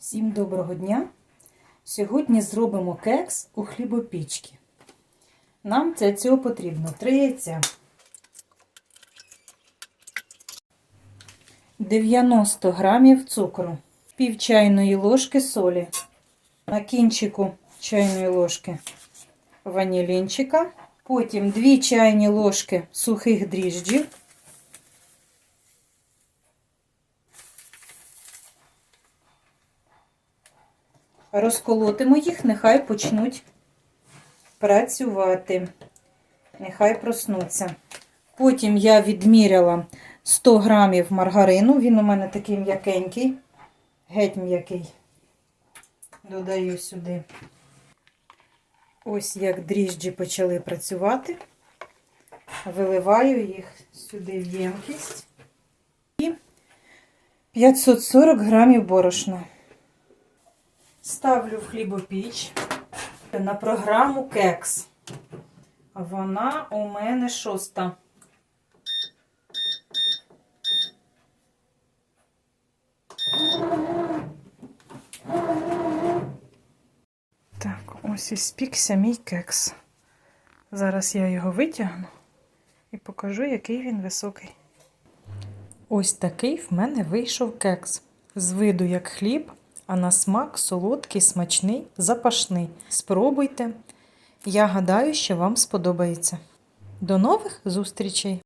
Всім доброго дня! Сьогодні зробимо кекс у хлібопічці. Нам для цього потрібно 3 яйця, 90 грамів цукру, пів чайної ложки солі, на кінчику чайної ложки ванілінчика, потім 2 чайні ложки сухих дріжджів, Розколотимо їх, нехай почнуть працювати. Нехай проснуться. Потім я відміряла 100 грамів маргарину. Він у мене такий м'якенький, геть м'який. Додаю сюди. Ось як дріжджі почали працювати. Виливаю їх сюди в ємкість. І 540 грамів борошна. Ставлю в хлібопіч на програму кекс. Вона у мене шоста. Так, ось і спікся мій кекс. Зараз я його витягну і покажу, який він високий. Ось такий в мене вийшов кекс. З виду як хліб, а на смак солодкий, смачний, запашний. Спробуйте. Я гадаю, що вам сподобається. До нових зустрічей!